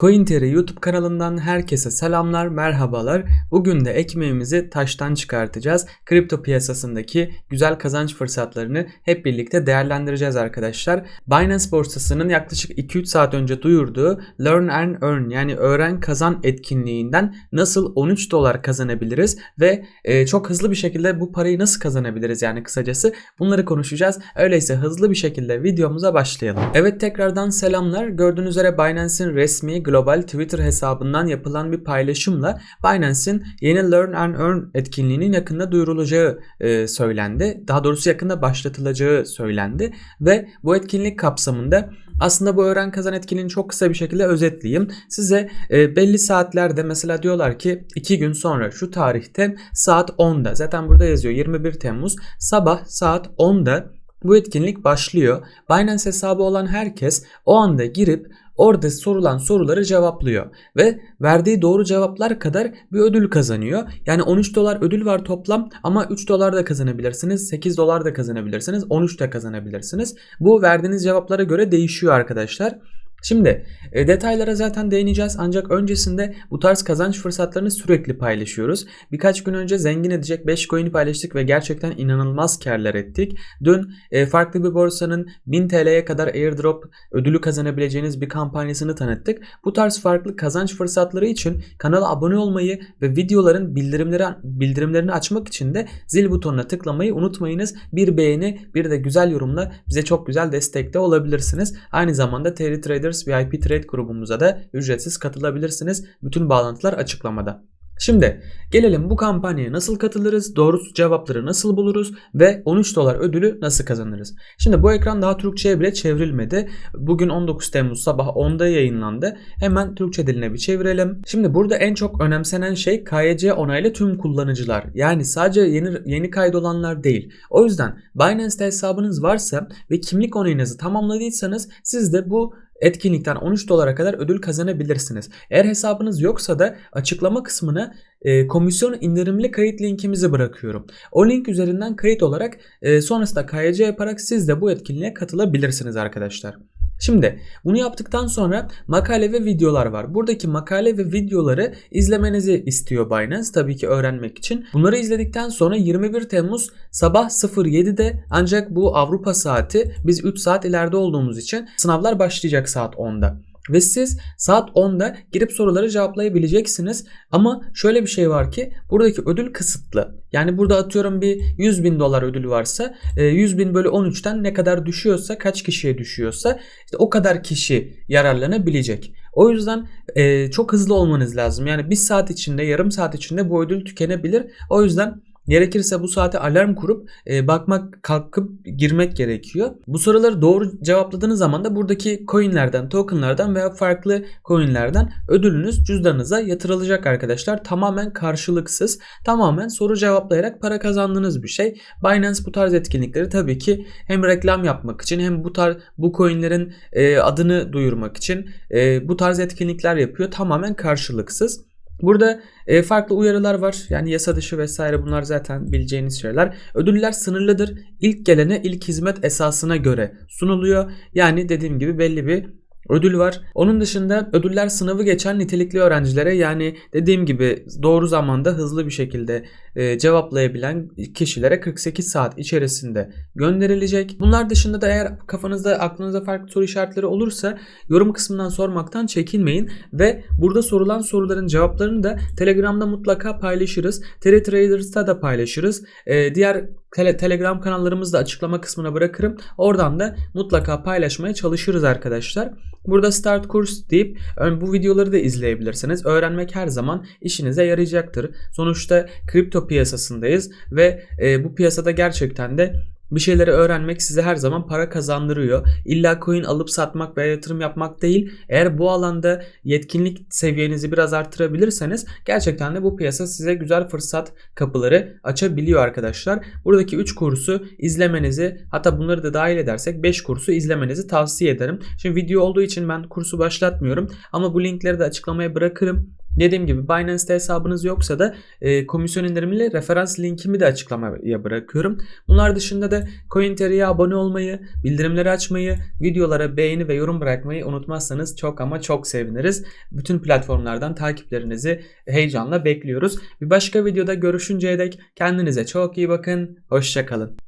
CoinTeri YouTube kanalından herkese selamlar, merhabalar. Bugün de ekmeğimizi taştan çıkartacağız. Kripto piyasasındaki güzel kazanç fırsatlarını hep birlikte değerlendireceğiz arkadaşlar. Binance borsasının yaklaşık 2-3 saat önce duyurduğu Learn and Earn yani öğren kazan etkinliğinden nasıl 13 dolar kazanabiliriz ve e, çok hızlı bir şekilde bu parayı nasıl kazanabiliriz yani kısacası bunları konuşacağız. Öyleyse hızlı bir şekilde videomuza başlayalım. Evet tekrardan selamlar. Gördüğünüz üzere Binance'in resmi global Twitter hesabından yapılan bir paylaşımla Binance'in yeni Learn and Earn etkinliğinin yakında duyurulacağı e, söylendi. Daha doğrusu yakında başlatılacağı söylendi ve bu etkinlik kapsamında aslında bu öğren kazan etkinliğini çok kısa bir şekilde özetleyeyim. Size e, belli saatlerde mesela diyorlar ki 2 gün sonra şu tarihte saat 10'da zaten burada yazıyor 21 Temmuz sabah saat 10'da bu etkinlik başlıyor. Binance hesabı olan herkes o anda girip orada sorulan soruları cevaplıyor ve verdiği doğru cevaplar kadar bir ödül kazanıyor. Yani 13 dolar ödül var toplam ama 3 dolar da kazanabilirsiniz, 8 dolar da kazanabilirsiniz, 13 de kazanabilirsiniz. Bu verdiğiniz cevaplara göre değişiyor arkadaşlar. Şimdi e, detaylara zaten değineceğiz ancak öncesinde bu tarz kazanç fırsatlarını sürekli paylaşıyoruz. Birkaç gün önce zengin edecek 5 coin'i paylaştık ve gerçekten inanılmaz karlar ettik. Dün e, farklı bir borsanın 1000 TL'ye kadar airdrop ödülü kazanabileceğiniz bir kampanyasını tanıttık. Bu tarz farklı kazanç fırsatları için kanala abone olmayı ve videoların bildirimleri bildirimlerini açmak için de zil butonuna tıklamayı unutmayınız. Bir beğeni bir de güzel yorumla bize çok güzel destekte olabilirsiniz. Aynı zamanda TR Trader Traders VIP Trade grubumuza da ücretsiz katılabilirsiniz. Bütün bağlantılar açıklamada. Şimdi gelelim bu kampanyaya nasıl katılırız, doğru cevapları nasıl buluruz ve 13 dolar ödülü nasıl kazanırız? Şimdi bu ekran daha Türkçe'ye bile çevrilmedi. Bugün 19 Temmuz sabah 10'da yayınlandı. Hemen Türkçe diline bir çevirelim. Şimdi burada en çok önemsenen şey KYC onaylı tüm kullanıcılar. Yani sadece yeni yeni kaydolanlar değil. O yüzden Binance'te hesabınız varsa ve kimlik onayınızı tamamladıysanız siz de bu etkinlikten 13 dolara kadar ödül kazanabilirsiniz. Eğer hesabınız yoksa da açıklama kısmına e, komisyon indirimli kayıt linkimizi bırakıyorum. O link üzerinden kayıt olarak e, sonrasında KYC yaparak siz de bu etkinliğe katılabilirsiniz arkadaşlar. Şimdi bunu yaptıktan sonra makale ve videolar var. Buradaki makale ve videoları izlemenizi istiyor Binance tabii ki öğrenmek için. Bunları izledikten sonra 21 Temmuz sabah 07'de ancak bu Avrupa saati biz 3 saat ileride olduğumuz için sınavlar başlayacak saat 10'da. Ve siz saat 10'da girip soruları cevaplayabileceksiniz. Ama şöyle bir şey var ki buradaki ödül kısıtlı. Yani burada atıyorum bir 100 bin dolar ödül varsa 100 e, bin bölü 13'ten ne kadar düşüyorsa kaç kişiye düşüyorsa işte o kadar kişi yararlanabilecek. O yüzden e, çok hızlı olmanız lazım. Yani bir saat içinde yarım saat içinde bu ödül tükenebilir. O yüzden Gerekirse bu saate alarm kurup e, bakmak, kalkıp girmek gerekiyor. Bu soruları doğru cevapladığınız zaman da buradaki coinlerden, tokenlardan veya farklı coinlerden ödülünüz cüzdanınıza yatırılacak arkadaşlar. Tamamen karşılıksız, tamamen soru cevaplayarak para kazandığınız bir şey. Binance bu tarz etkinlikleri tabii ki hem reklam yapmak için hem bu tarz bu coinlerin e, adını duyurmak için e, bu tarz etkinlikler yapıyor. Tamamen karşılıksız. Burada e, farklı uyarılar var. Yani yasa dışı vesaire bunlar zaten bileceğiniz şeyler. Ödüller sınırlıdır. İlk gelene ilk hizmet esasına göre sunuluyor. Yani dediğim gibi belli bir ödül var. Onun dışında ödüller sınavı geçen nitelikli öğrencilere yani dediğim gibi doğru zamanda hızlı bir şekilde e, cevaplayabilen kişilere 48 saat içerisinde gönderilecek. Bunlar dışında da eğer kafanızda aklınızda farklı soru işaretleri olursa yorum kısmından sormaktan çekinmeyin ve burada sorulan soruların cevaplarını da Telegram'da mutlaka paylaşırız. TR Traders'ta da paylaşırız. E, diğer tele, Telegram kanallarımızı da açıklama kısmına bırakırım. Oradan da mutlaka paylaşmaya çalışırız arkadaşlar. Burada start kurs deyip bu videoları da izleyebilirsiniz. Öğrenmek her zaman işinize yarayacaktır. Sonuçta kripto piyasasındayız ve e, bu piyasada gerçekten de bir şeyleri öğrenmek size her zaman para kazandırıyor. İlla coin alıp satmak veya yatırım yapmak değil. Eğer bu alanda yetkinlik seviyenizi biraz arttırabilirseniz gerçekten de bu piyasa size güzel fırsat kapıları açabiliyor arkadaşlar. Buradaki 3 kursu izlemenizi hatta bunları da dahil edersek 5 kursu izlemenizi tavsiye ederim. Şimdi video olduğu için ben kursu başlatmıyorum ama bu linkleri de açıklamaya bırakırım. Dediğim gibi Binance'te hesabınız yoksa da e, komisyon indirimiyle referans linkimi de açıklamaya bırakıyorum. Bunlar dışında da CoinTeri'ye abone olmayı, bildirimleri açmayı, videolara beğeni ve yorum bırakmayı unutmazsanız çok ama çok seviniriz. Bütün platformlardan takiplerinizi heyecanla bekliyoruz. Bir başka videoda görüşünceye dek kendinize çok iyi bakın. Hoşçakalın.